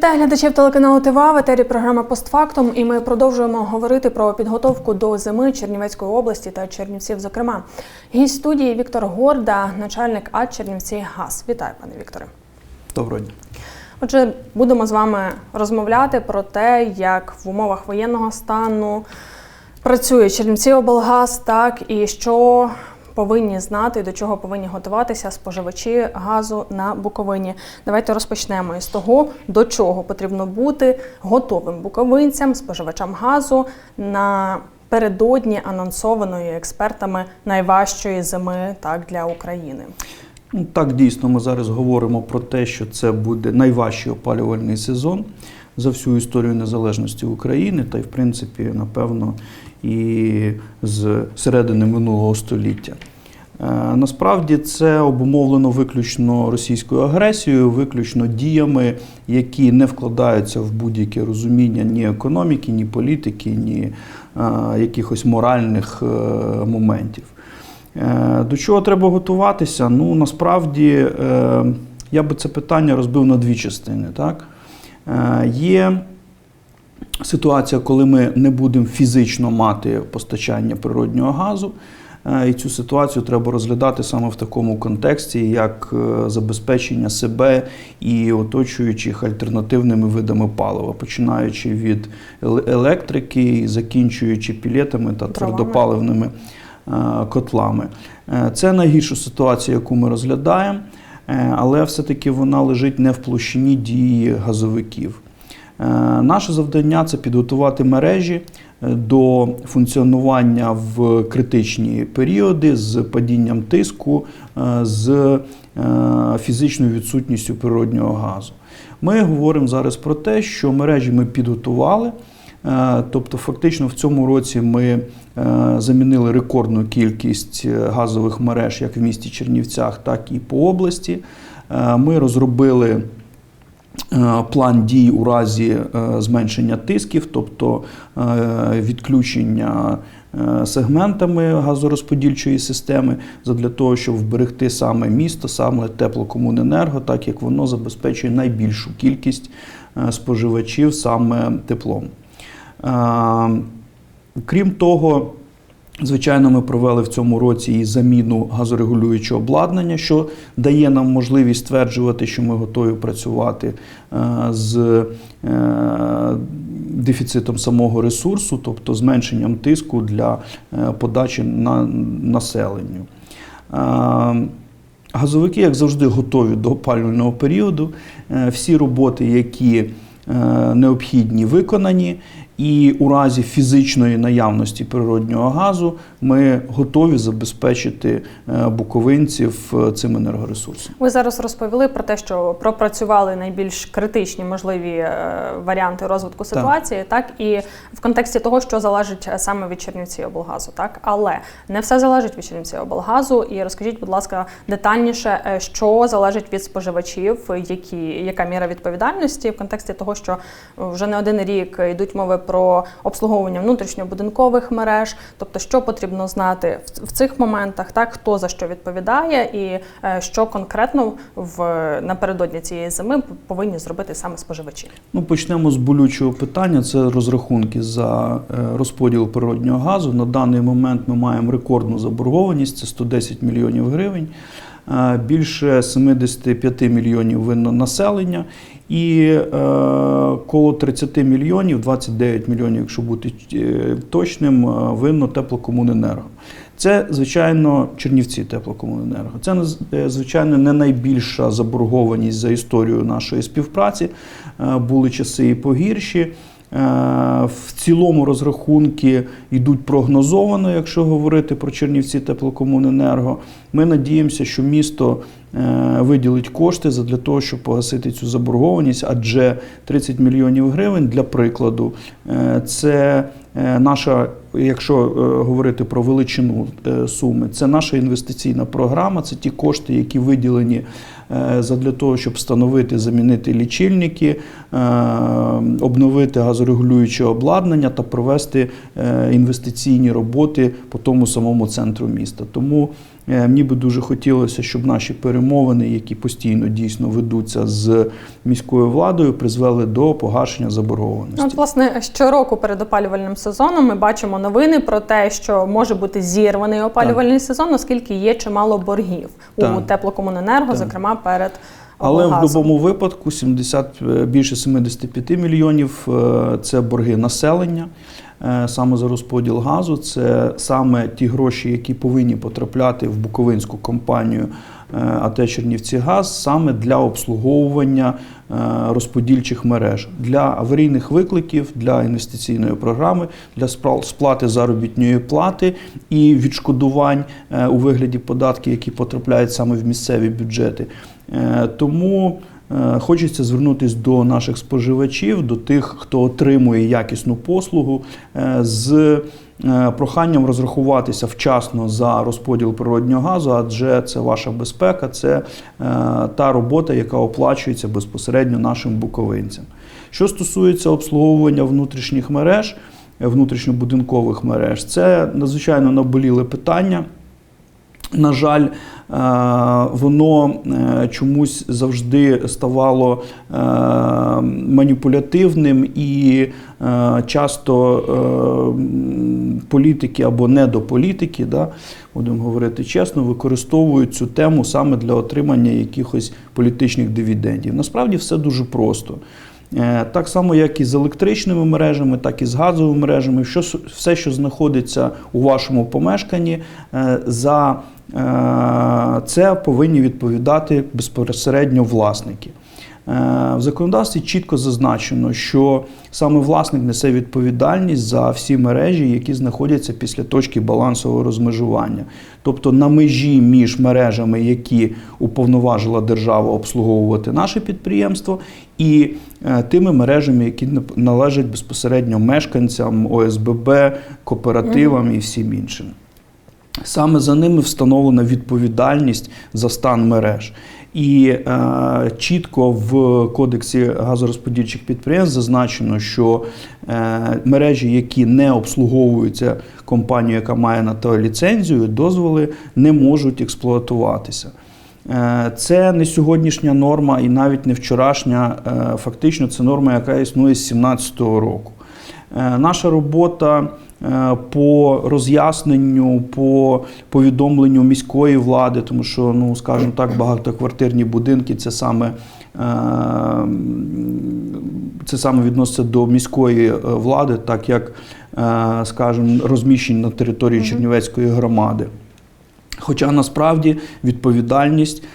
Вітаю глядачів телеканалу ТВА в етері програма Постфактум. І ми продовжуємо говорити про підготовку до зими Чернівецької області та Чернівців. Зокрема, гість студії Віктор Горда, начальник АД Чернівці ГАЗ. Вітаю, пане Вікторе. Доброго дня. Отже, будемо з вами розмовляти про те, як в умовах воєнного стану працює Чернівці облгаз, так і що повинні знати, до чого повинні готуватися споживачі газу на Буковині. Давайте розпочнемо із того, до чого потрібно бути готовим буковинцям, споживачам газу на передодні анонсованої експертами найважчої зими так для України. Ну, так, дійсно, ми зараз говоримо про те, що це буде найважчий опалювальний сезон за всю історію незалежності України, та й, в принципі, напевно, і з середини минулого століття. Е, Насправді це обумовлено виключно російською агресією, виключно діями, які не вкладаються в будь-яке розуміння ні економіки, ні політики, ні е, якихось моральних е, моментів. До чого треба готуватися? Ну насправді я би це питання розбив на дві частини. Так? Є ситуація, коли ми не будемо фізично мати постачання природнього газу. Е, І цю ситуацію треба розглядати саме в такому контексті, як е, забезпечення себе і оточуючих альтернативними видами палива, починаючи від електрики закінчуючи пілетами та твердопаливними е, котлами. Це найгірша ситуація, яку ми розглядаємо, але все-таки вона лежить не в площині дії газовиків. Е, Наше завдання це підготувати мережі е, до функціонування в критичні періоди з падінням тиску, е, з фізичною відсутністю природнього газу. Ми говоримо зараз про те, що мережі ми підготували. Тобто, фактично, в цьому році ми замінили рекордну кількість газових мереж як в місті Чернівцях, так і по області. Ми розробили план дій у разі е, зменшення тисків, тобто е, відключення е, сегментами газорозподільчої системи, для того, щоб вберегти саме місто, саме теплокомуненерго, так як воно забезпечує найбільшу кількість е, споживачів саме теплом. Е, Крім того, Звичайно, ми провели в цьому році і заміну газорегулюючого обладнання, що дає нам можливість стверджувати, що ми готові працювати е, з е, дефіцитом самого ресурсу, тобто зменшенням тиску для е, подачі на населенню. Газовики, як завжди, готові до опалювального періоду. Всі роботи, які необхідні, виконані. І у разі фізичної наявності природнього газу ми готові забезпечити е, буковинців е, цим енергоресурсом. Ви зараз розповіли про те, що пропрацювали найбільш критичні можливі е, варіанти розвитку ситуації, так. і в контексті того, що залежить саме від Чернівці облгазу, так але не все залежить від Чернівці облгазу. І розкажіть, будь ласка, детальніше, що залежить від споживачів, які яка міра відповідальності в контексті того, що вже не один рік йдуть мови про обслуговування внутрішньобудинкових мереж, тобто що потрібно знати в, цих моментах, так хто за що відповідає, і е, що конкретно в напередодні цієї зими повинні зробити саме споживачі. Ну, почнемо з болючого питання. Це розрахунки за е, розподіл природнього газу. На даний момент ми маємо рекордну заборгованість це 110 мільйонів гривень. Е, Більше 75 мільйонів винно населення і е, коло 30 мільйонів, 29 мільйонів, якщо бути е, точним, е, винно теплокомуненерго. Це, звичайно, Чернівці теплокомуненерго. Це е, звичайно не найбільша заборгованість за історію нашої співпраці. Були часи і погірші. Е, В цілому розрахунки йдуть прогнозовано, якщо говорити про Чернівці теплокомуненерго. Ми надіємося, що місто е, виділить кошти для того, щоб погасити цю заборгованість, адже 30 мільйонів гривень для прикладу е, це наша, якщо говорити про величину суми, це наша інвестиційна програма, це ті кошти, які виділені задля того, щоб встановити, замінити лічильники, е, обновити газорегулююче обладнання та провести е, інвестиційні роботи по тому самому центру міста. Тому Е, Мені би дуже хотілося, щоб наші перемовини, які постійно дійсно ведуться з міською владою, призвели до погашення заборгованості. Ну, От, власне, щороку перед опалювальним сезоном ми бачимо новини про те, що може бути зірваний опалювальний сезон, оскільки є чимало боргів у теплокомуненерго, Так. зокрема перед Але в будь-якому випадку 70, е, більше 75 мільйонів е, це борги населення. Е, Саме за розподіл газу, це саме ті гроші, які повинні потрапляти в Буковинську компанію е, АТ Чернівці Газ, саме для обслуговування е, розподільчих мереж, для аварійних викликів, для інвестиційної програми, для сплати заробітної плати і відшкодувань у вигляді податків, які потрапляють саме в місцеві бюджети. Тому хочеться звернутися до наших споживачів, до тих, хто отримує якісну послугу, е, з е, проханням розрахуватися вчасно за розподіл природнього газу, адже це ваша безпека, це е, та робота, яка оплачується безпосередньо нашим буковинцям. Що стосується обслуговування внутрішніх мереж, е, внутрішньобудинкових мереж, це надзвичайно наболіле питання. На жаль, е, воно е, чомусь завжди ставало е, маніпулятивним і часто політики або недополітики, да, будемо говорити чесно, використовують цю тему саме для отримання якихось політичних дивідендів. Насправді все дуже просто. Так само, як і з електричними мережами, так і з газовими мережами, що, все, що знаходиться у вашому помешканні, за це повинні відповідати безпосередньо власники. Е, В законодавстві чітко зазначено, що саме власник несе відповідальність за всі мережі, які знаходяться після точки балансового розмежування. Тобто на межі між мережами, які уповноважила держава обслуговувати наше підприємство, і е, тими мережами, які належать безпосередньо мешканцям ОСББ, кооперативам і всім іншим. Саме за ними встановлена відповідальність за стан мереж. І е, чітко в кодексі газорозподільчих підприємств зазначено, що е, мережі, які не обслуговуються компанією, яка має на то ліцензію, дозволи не можуть експлуатуватися. Е, Це не сьогоднішня норма і навіть не вчорашня. Е, Фактично, це норма, яка існує з 2017 року. Е, Наша робота по роз'ясненню, по повідомленню міської влади, тому що, ну скажімо так, багатоквартирні будинки це саме. е, Це саме відноситься до міської е, влади, так як, е, скажімо, розміщені на території Чернівецької громади. Хоча насправді відповідальність е,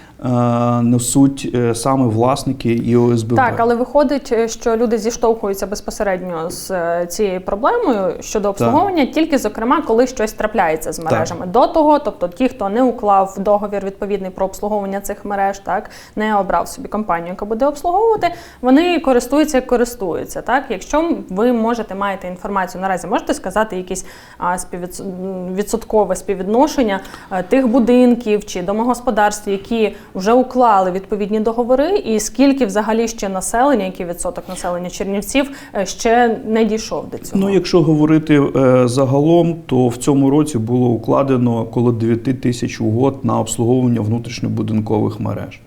несуть е, саме власники і ОСББ. Так, але виходить, е, що люди зіштовхуються безпосередньо з е, цією проблемою щодо обслуговування, тільки зокрема, коли щось трапляється з мережами. До того, тобто ті, хто не уклав договір відповідний про обслуговування цих мереж, так не обрав собі компанію, яка буде обслуговувати, вони користуються як користуються. Так, якщо ви можете маєте інформацію наразі, можете сказати якісь а, співвідс- відсоткове співвідношення е, тих будинків чи домогосподарств, які вже уклали відповідні договори, і скільки взагалі ще населення, який відсоток населення Чернівців е, ще не дійшов до цього. Ну, якщо говорити е, загалом, то в цьому році було укладено коло 9 тисяч угод на обслуговування внутрішньобудинкових мереж.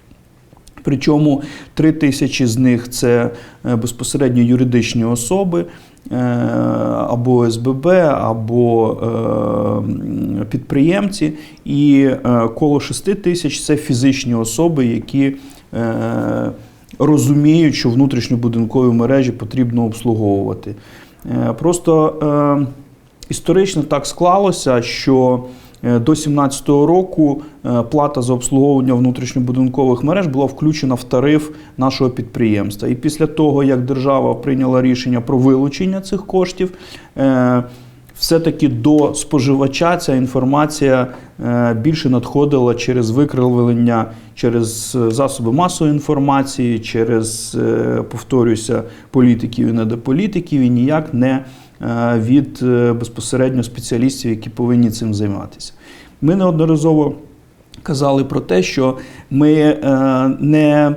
Причому 3 тисячі з них це е, безпосередньо юридичні особи або СББ, або е, підприємці, і е, коло 6 тисяч це фізичні особи, які е, розуміють, що внутрішньобудинкові мережі потрібно обслуговувати. Е, Просто е, історично так склалося, що е, до 2017 року е, плата за обслуговування внутрішньобудинкових мереж була включена в тариф нашого підприємства. І після того, як держава прийняла рішення про вилучення цих коштів, е, все-таки до споживача ця інформація е, більше надходила через викривлення, через е, засоби масової інформації, через, е, повторюся, політиків і недополітиків, і ніяк не е, від е, безпосередньо спеціалістів, які повинні цим займатися. Ми неодноразово казали про те, що ми е, не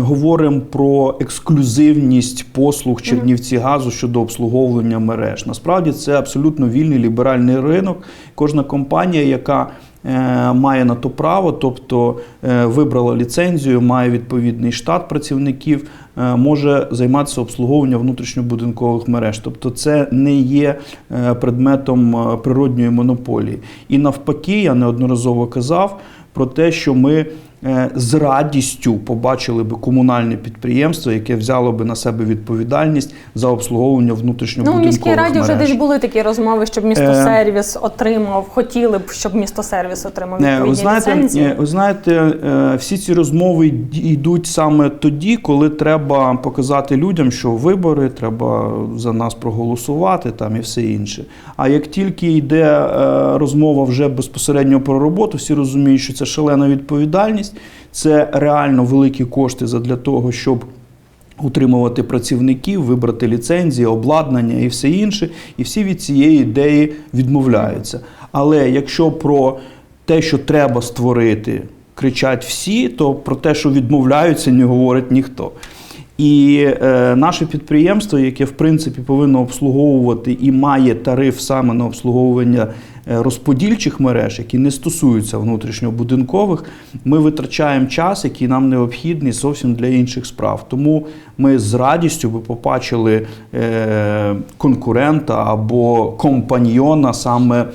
говоримо про ексклюзивність послуг Чернівці газу щодо обслуговування мереж. Насправді це абсолютно вільний ліберальний ринок. Кожна компанія, яка е, має на то право, тобто е, вибрала ліцензію, має відповідний штат працівників, е, може займатися обслуговуванням внутрішньобудинкових мереж. Тобто це не є е, предметом е, природньої монополії. І навпаки, я неодноразово казав про те, що ми е, з радістю побачили би комунальне підприємство, яке взяло би на себе відповідальність за обслуговування Ну, у міській раді вже десь були такі розмови, щоб місто Е. отримав, хотіли б, щоб місто сервіс отримав Е, відповідні Ви знаєте, ліцензії. е, ви знаєте, е, всі ці розмови йд- йдуть саме тоді, коли треба показати людям, що вибори треба за нас проголосувати там і все інше. А як тільки йде е, розмова вже безпосередньо про роботу, всі розуміють, що це шалена відповідальність, це реально великі кошти задля того, щоб. Утримувати працівників, вибрати ліцензії, обладнання і все інше, і всі від цієї ідеї відмовляються. Але якщо про те, що треба створити, кричать всі, то про те, що відмовляються, не говорить ніхто. І е, наше підприємство, яке в принципі повинно обслуговувати і має тариф саме на обслуговування розподільчих мереж, які не стосуються внутрішньобудинкових, ми витрачаємо час, який нам необхідний зовсім для інших справ. Тому ми з радістю би побачили е, конкурента або компаньйона саме е,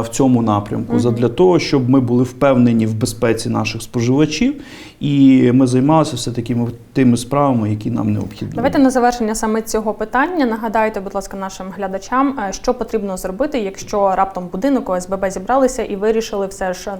в цьому напрямку, задля того, щоб ми були впевнені в безпеці наших споживачів, і ми займалися все такими тими справами, які нам необхідні. Давайте на завершення саме цього питання нагадайте, будь ласка, нашим глядачам, е, що потрібно зробити, якщо раптом будинок ОСББ зібралися і вирішили все ж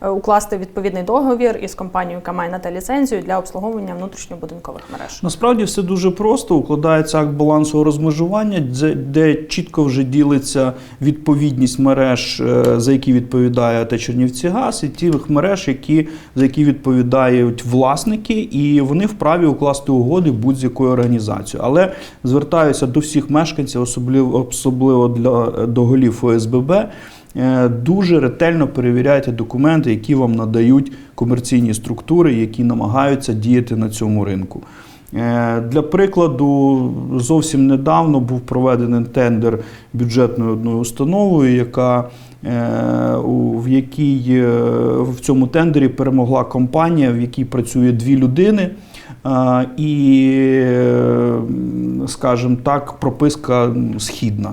е, укласти відповідний договір із компанією, яка має на те ліцензію для обслуговування внутрішньобудинкових мереж. Насправді все дуже просто. Укладається акт балансового розмежування, де, де чітко вже ділиться відповідність мереж, е, за які відповідає АТ Чернівці Газ, і тих мереж, які, за які відповідають власники, і вони вправі укласти угоди будь-з якою організацією. Але звертаюся до всіх мешканців, особливо, особливо для, до голів ОСББ. Е, Дуже ретельно перевіряйте документи, які вам надають комерційні структури, які намагаються діяти на цьому ринку. Е, Для прикладу, зовсім недавно був проведений тендер бюджетною одною установою, яка е, в якій в цьому тендері перемогла компанія, в якій працює дві людини. І, скажімо так, прописка східна.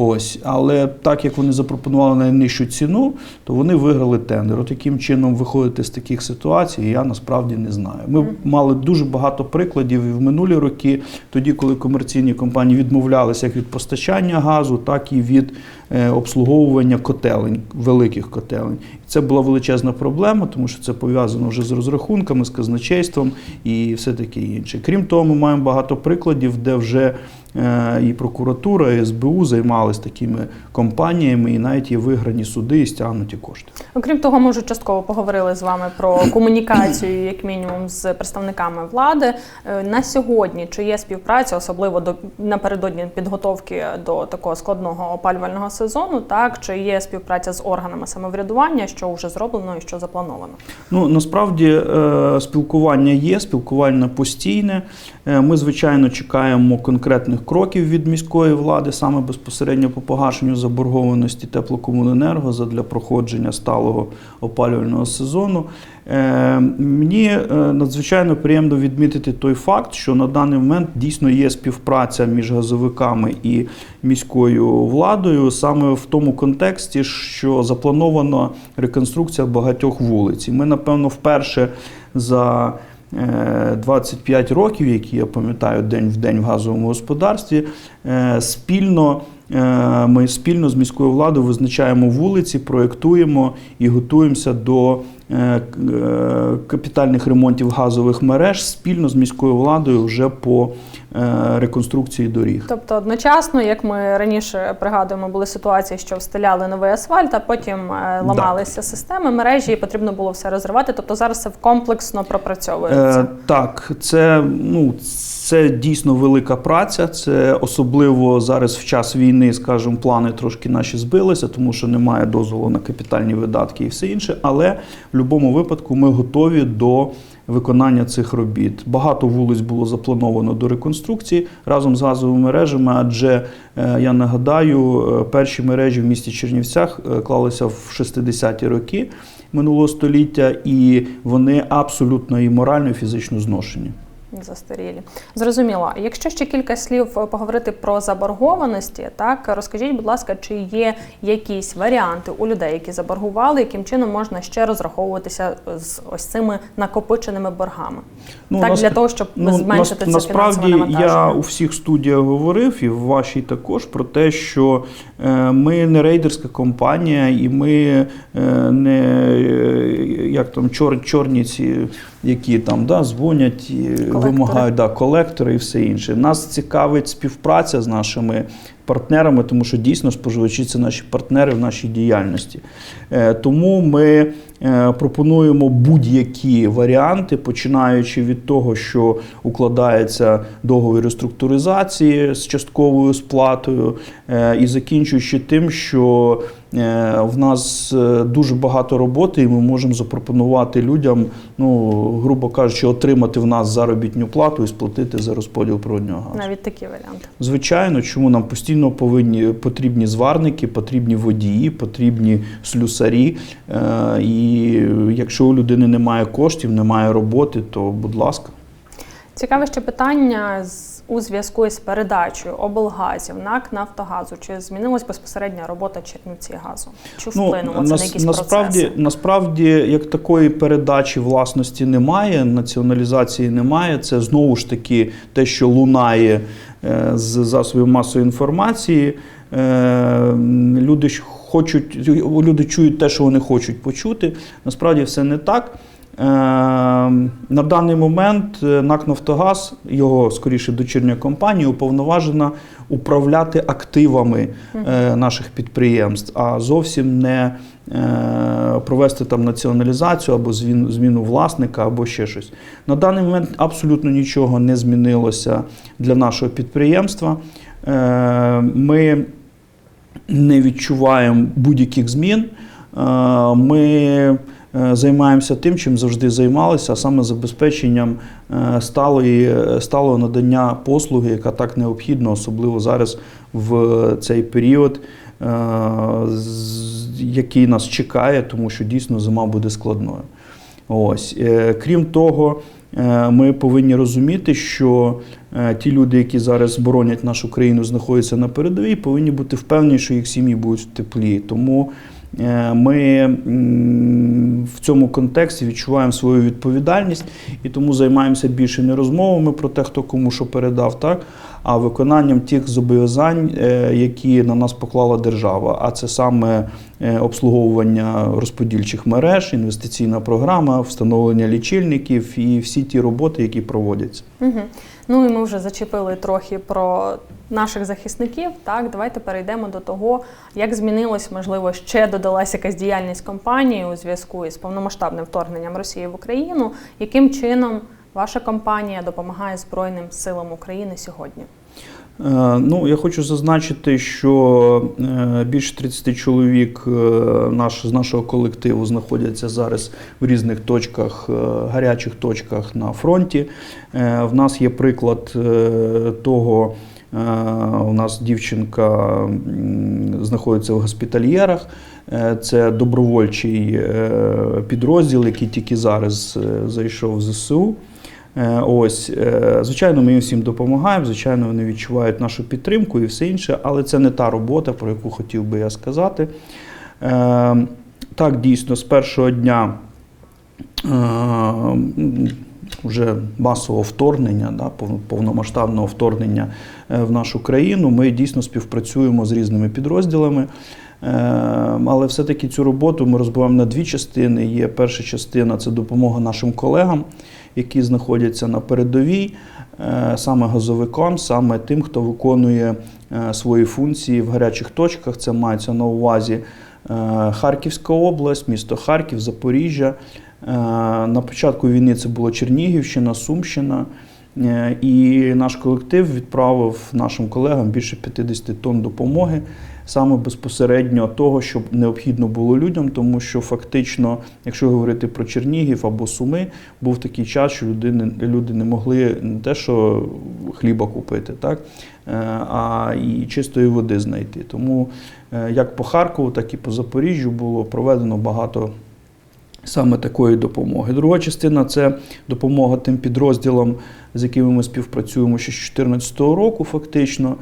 Ось, але так як вони запропонували найнижчу ціну, то вони виграли тендер. От яким чином виходити з таких ситуацій, я насправді не знаю. Ми мали дуже багато прикладів і в минулі роки, тоді, коли комерційні компанії відмовлялися як від постачання газу, так і від е, обслуговування котелень, великих котелень. І це була величезна проблема, тому що це пов'язано вже з розрахунками, з казначейством і все таке інше. Крім того, ми маємо багато прикладів, де вже і прокуратура, і СБУ займалися такими компаніями, і навіть є виграні суди і стягнуті кошти. Окрім того, ми вже частково поговорили з вами про комунікацію, як мінімум, з представниками влади. Е, На сьогодні чи є співпраця, особливо до напередодні підготовки до такого складного опалювального сезону, так чи є співпраця з органами самоврядування, що вже зроблено і що заплановано? Ну насправді е, спілкування є, спілкування постійне. Е, Ми, звичайно, чекаємо конкретних кроків від міської влади, саме безпосередньо по погашенню заборгованості теплокомуненерго задля проходження сталого опалювального сезону. Е, Мені е, надзвичайно приємно відмітити той факт, що на даний момент дійсно є співпраця між газовиками і міською владою, саме в тому контексті, що запланована реконструкція багатьох вулиць. І ми, напевно, вперше за 25 років, які я пам'ятаю день в день в газовому господарстві, е, спільно. е, Ми спільно з міською владою визначаємо вулиці, проєктуємо і готуємося до е, е, капітальних ремонтів газових мереж спільно з міською владою вже по е, реконструкції доріг. Тобто одночасно, як ми раніше пригадуємо, були ситуації, що встиляли новий асфальт, а потім е, ламалися системи, мережі, і потрібно було все розривати. Тобто зараз це комплексно пропрацьовується. Е, так, це, ну, це дійсно велика праця. Це особливо зараз в час війни, скажімо, плани трошки наші збилися, тому що немає дозволу на капітальні видатки і все інше. Але в будь-якому випадку ми готові до виконання цих робіт. Багато вулиць було заплановано до реконструкції разом з газовими мережами, адже е, я нагадаю, е, перші мережі в місті Чернівцях е, клалися в 60-ті роки минулого століття, і вони абсолютно і морально, і фізично зношені. Застарілі. Зрозуміло. Якщо ще кілька слів е, поговорити про заборгованості, так розкажіть, будь ласка, чи є якісь варіанти у людей, які заборгували, яким чином можна ще розраховуватися з ось цими накопиченими боргами? так, нас- для того, щоб зменшити Ну, нас- це фінансове навантаження. я у всіх студіях говорив, і в вашій також про те, що е, ми не рейдерська компанія, і ми е, не е, як там чор, чорні ці, які там да, дзвонять, і вимагають да, колектори і все інше. Нас цікавить співпраця з нашими партнерами, тому що дійсно споживачі це наші партнери в нашій діяльності. Е, Тому ми е, пропонуємо будь-які варіанти, починаючи від того, що укладається договір реструктуризації з частковою сплатою, е, і закінчуючи тим, що в нас е, дуже багато роботи, і ми можемо запропонувати людям, ну грубо кажучи, отримати в нас заробітну плату і сплатити за розподіл природнього газу. навіть такі варіанти. Звичайно, чому нам постійно повинні потрібні зварники, потрібні водії, потрібні слюсарі. Е, і якщо у людини немає коштів, немає роботи, то будь ласка. Цікаве ще питання з у зв'язку із передачею облгазів НАК Нафтогазу. Чи змінилась безпосередня робота Чернівці газу? Чи вплинуло це на Ну, якісь насправді, процеси? насправді, як такої передачі власності немає, націоналізації немає. Це знову ж таки те, що лунає е, з засобів масової інформації. Е, Люди хочуть, люди чують те, що вони хочуть почути. Насправді все не так. Е, На даний момент е, НАК Нафтогаз, його скоріше дочірня компанія, уповноважена управляти активами е, наших підприємств, а зовсім не провести там націоналізацію або зміну власника, або ще щось. На даний момент абсолютно нічого не змінилося для нашого підприємства. Ми не відчуваємо будь-яких змін. Ми займаємося тим, чим завжди займалися, а саме забезпеченням е, сталого надання послуги, яка так необхідна, особливо зараз в цей період, е, який нас чекає, тому що дійсно зима буде складною. Ось. Е, Крім того, е, ми повинні розуміти, що е, ті люди, які зараз боронять нашу країну, знаходяться на передовій, повинні бути впевнені, що їх сім'ї будуть в теплі. Тому е, ми в цьому контексті відчуваємо свою відповідальність і тому займаємося більше не розмовами про те, хто кому що передав, так, а виконанням тих зобов'язань, е, які на нас поклала держава. А це саме е, обслуговування розподільчих мереж, інвестиційна програма, встановлення лічильників і всі ті роботи, які проводяться. Угу. Ну і ми вже зачепили трохи про наших захисників. Так, давайте перейдемо до того, як змінилось, можливо, ще додалася якась діяльність компанії у зв'язку із повномасштабним вторгненням Росії в Україну. Яким чином ваша компанія допомагає Збройним силам України сьогодні? Е, Ну, я хочу зазначити, що е, більше 30 чоловік е, наш, з нашого колективу знаходяться зараз в різних точках, гарячих точках на фронті. В нас є приклад того. У нас дівчинка знаходиться в госпітальєрах. Це добровольчий підрозділ, який тільки зараз зайшов в ЗСУ. Е, Ось, е, звичайно, ми їм всім допомагаємо, звичайно, вони відчувають нашу підтримку і все інше, але це не та робота, про яку хотів би я сказати. Е, Так, дійсно, з першого дня вже масового вторгнення, повномасштабного вторгнення в нашу країну, ми дійсно співпрацюємо з різними підрозділами. Але все-таки цю роботу ми розбиваємо на дві частини. Є перша частина це допомога нашим колегам, які знаходяться на передовій, е, саме газовикам, саме тим, хто виконує е, свої функції в гарячих точках. Це мається на увазі е, Харківська область, місто Харків, Запоріжжя. На початку війни це було Чернігівщина, Сумщина. Е, І наш колектив відправив нашим колегам більше 50 тонн допомоги. саме безпосередньо того, що необхідно було людям, тому що фактично, якщо говорити про Чернігів або Суми, був такий час, що людини, люди не могли не те, що хліба купити, так, е, а і чистої води знайти. Тому е, як по Харкову, так і по Запоріжжю було проведено багато саме такої допомоги. Друга частина це допомога тим підрозділам, з якими ми співпрацюємо ще з 2014 року, фактично.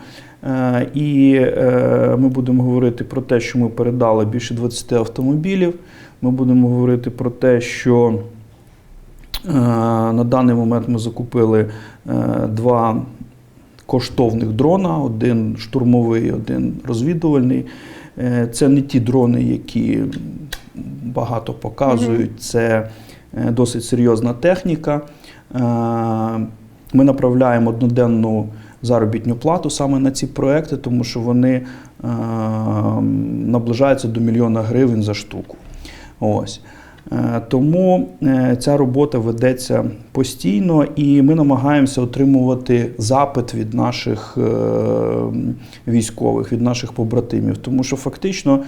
Е, І е, ми будемо говорити про те, що ми передали більше 20 автомобілів. Ми будемо говорити про те, що е, на даний момент ми закупили два коштовних дрона: один штурмовий, один розвідувальний. Це не ті дрони, які багато показують. Це е, досить серйозна техніка. Е, Ми направляємо одноденну заробітну плату саме на ці проекти, тому що вони е, наближаються до мільйона гривень за штуку. Ось. Е, Тому е, ця робота ведеться постійно, і ми намагаємося отримувати запит від наших е, військових, від наших побратимів. Тому що фактично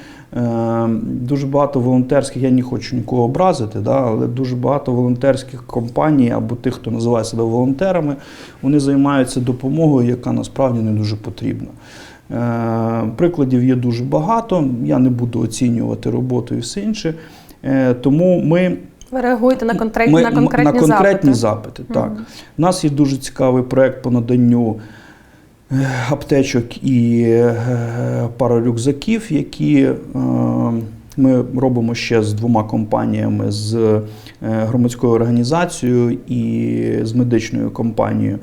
дуже багато волонтерських, я не хочу нікого образити, але дуже багато волонтерських компаній або тих, хто називає себе волонтерами, вони займаються допомогою, яка насправді не дуже потрібна. Прикладів є дуже багато. Я не буду оцінювати роботу і все інше. Е, Тому ми Ви реагуєте на, конкретні, ми на конкретні, на конкретні запити. запити. так. У нас є дуже цікавий проект по наданню е, аптечок і е, парарюкзаків, які е, ми робимо ще з двома компаніями: з громадською організацією і з медичною компанією.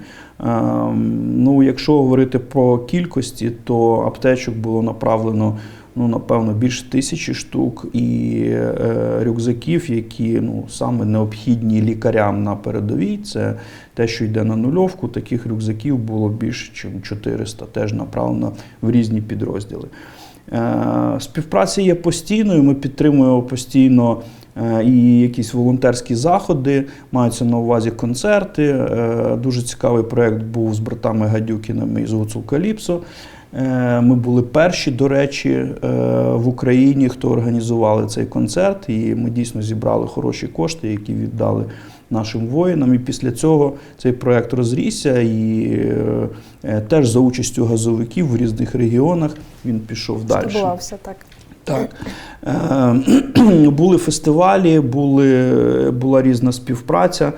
Ну, якщо говорити про кількості, то аптечок було направлено ну, напевно, більше тисячі штук, і е, рюкзаків, які ну, саме необхідні лікарям на передовій. Це те, що йде на нульовку. Таких рюкзаків було більше, ніж 400, теж направлено в різні підрозділи. Е, Співпраця є постійною. Ми підтримуємо постійно е, і якісь волонтерські заходи, маються на увазі концерти. Е, Дуже цікавий проєкт був з братами Гадюкінами із Гуцул Каліпсо. Е, Ми були перші, до речі, е, в Україні, хто організували цей концерт, і ми дійсно зібрали хороші кошти, які віддали нашим воїнам. І після цього цей проект розрісся, і е, теж за участю газовиків в різних регіонах він пішов далі. Відбувався так. Так. Були фестивалі, були, була різна співпраця.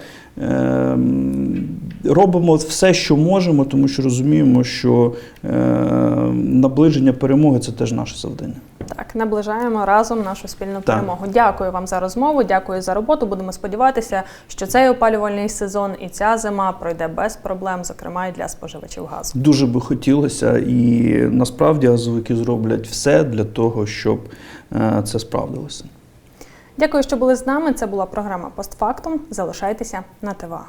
Робимо все, що можемо, тому що розуміємо, що е, наближення перемоги це теж наше завдання. Так, наближаємо разом нашу спільну Так. перемогу. Дякую вам за розмову, дякую за роботу. Будемо сподіватися, що цей опалювальний сезон і ця зима пройде без проблем, зокрема і для споживачів газу. Дуже би хотілося, і насправді газовики зроблять все для того, щоб е, це справдилося. Дякую, що були з нами. Це була програма Постфактум. Залишайтеся на ТВА.